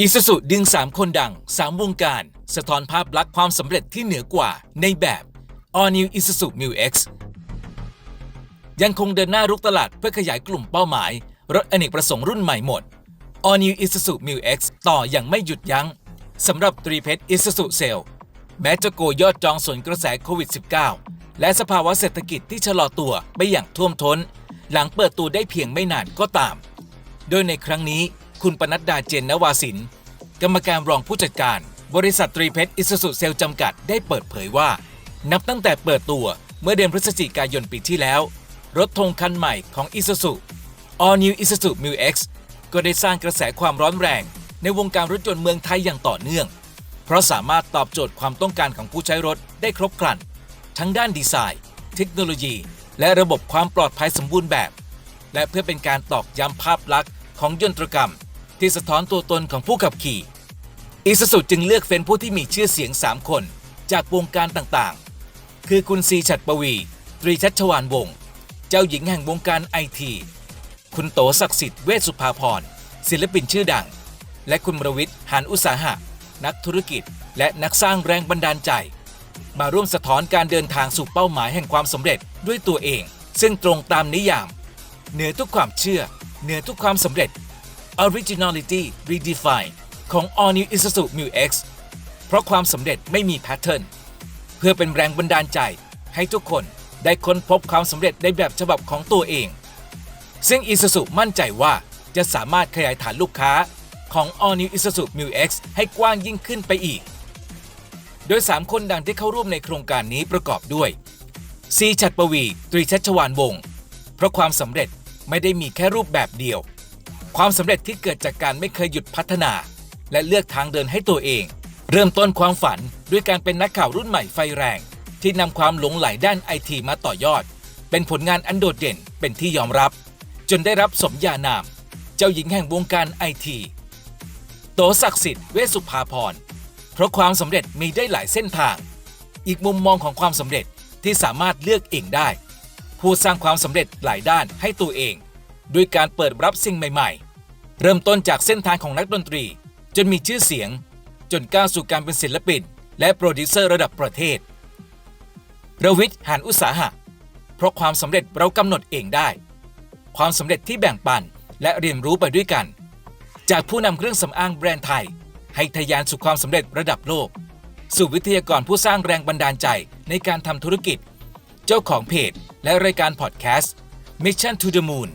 อิสุสุดึง 3 คนดัง 3 วงการ สะท้อนภาพลักษณ์ความสำเร็จที่เหนือกว่าในแบบ All New Isuzu Mu X ยังคงเดินหน้ารุกตลาดเพื่อขยายกลุ่มเป้าหมาย รถอเนกประสงค์รุ่นใหม่หมด All New Isuzu Mu X ต่ออย่างไม่หยุดยัง้งสำหรับตรีเพชร Isuzu Sale แม้จะโกยยอดจองส่วนกระแสโควิด -19 และสภาวะเศรษฐกิจที่ชะลอตัวไปอย่างท่วมท้น หลังเปิดตัวได้เพียงไม่นานก็ตาม โดยในครั้งนี้ คุณปนัดดาเจนนวาสิน กรรมการรองผู้จัดการ บริษัทตรีเพชรอิสุสุเซลจำกัดได้เปิดเผยว่า นับตั้งแต่เปิดตัวเมื่อเดือนพฤศจิกายนปีที่แล้ว รถธงคันใหม่ของอิสุสุ All New Isuzu Mu X ก็ได้สร้างกระแสความร้อนแรง ในวงการรถยนต์เมืองไทยอย่างต่อเนื่อง เพราะสามารถตอบโจทย์ความต้องการของผู้ใช้รถได้ครบครัน ทั้งด้านดีไซน์ เทคโนโลยี และระบบความปลอดภัยสมบูรณ์แบบ และเพื่อเป็นการตอกย้ำภาพลักษณ์ของยนตรกรรม ที่สะท้อนตัวตนของผู้ขับขี่อิสสุจึงเลือกเฟ้นผู้ที่มีชื่อเสียง 3 คน จากวงการต่างๆ คือคุณซีฉัดปวี ตรีชัชวานวงศ์เจ้าหญิงแห่งวงการไอที คุณโตศักดิ์สิทธิ์เวชสุภาพรศิลปินชื่อดัง และคุณมรวิทย์หานอุตสาหะ นักธุรกิจ และนักสร้างแรงบันดาลใจ มาร่วมสะท้อนการเดินทางสู่เป้าหมายแห่งความสำเร็จด้วยตัวเอง ซึ่งตรงตามนิยาม เหนือทุกความเชื่อ เหนือทุกความสำเร็จ Originality Redefine ของ All New Isuzu Mu X เพราะความสำเร็จไม่มีแพทเทิร์นเพื่อเป็นแรงบันดาลใจให้ทุกคนได้ค้นพบความสำเร็จในแบบฉบับของตัวเอง ซึ่ง Isuzu มั่นใจว่าจะสามารถขยายฐานลูกค้าของ All New Isuzu Mu X ให้กว้างยิ่งขึ้นไปอีก โดย 3 คนดังที่เข้าร่วมในโครงการนี้ประกอบด้วยซีชัดปวี ตรีชัชวานวงศ์เพราะความสำเร็จไม่ได้มีแค่รูปแบบเดียว ความสำเร็จที่เกิดจากการไม่เคยหยุดพัฒนา และเลือกทางเดินให้ตัวเอง เริ่มต้นความฝันด้วยการเป็นนักข่าวรุ่นใหม่ไฟแรง ที่นำความหลงไหลด้านไอทีมาต่อยอด เป็นผลงานอันโดดเด่นเป็นที่ยอมรับ จนได้รับสมญานาม เจ้าหญิงแห่งวงการไอทีโตศักดิ์สิทธิ์เวสุภาพรเพราะความสำเร็จมีได้หลายเส้นทาง อีกมุมมองของความสำเร็จที่สามารถเลือกเองได้ ผู้สร้างความสำเร็จหลายด้านให้ตัวเอง ด้วยการเปิดรับสิ่งใหม่ๆ เริ่มต้นจากเส้นทางของนักดนตรี จนมีชื่อเสียง จนก้าวสู่การเป็นศิลปิน และโปรดิวเซอร์ระดับประเทศระวิทย์หานอุตสาหะ เพราะความสำเร็จเรากำหนดเองได้ ความสำเร็จที่แบ่งปันและเรียนรู้ไปด้วยกัน จากผู้นำเครื่องสำอางแบรนด์ไทย ให้ทะยานสู่ความสำเร็จระดับโลก สู่วิทยากรผู้สร้างแรงบันดาลใจในการทำธุรกิจ เจ้าของเพจและรายการพอดแคสต์ Mission to the Moon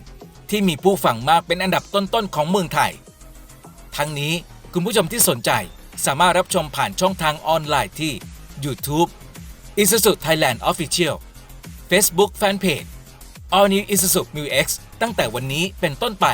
ที่มีผู้ฟังมากเป็นอันดับต้นๆของเมืองไทย ทั้งนี้คุณผู้ชมที่สนใจสามารถรับชมผ่านช่องทางออนไลน์ที่ YouTube Isuzu Thailand Official Facebook Fanpage All New Isuzu Mu X ตั้งแต่วันนี้เป็นต้นไป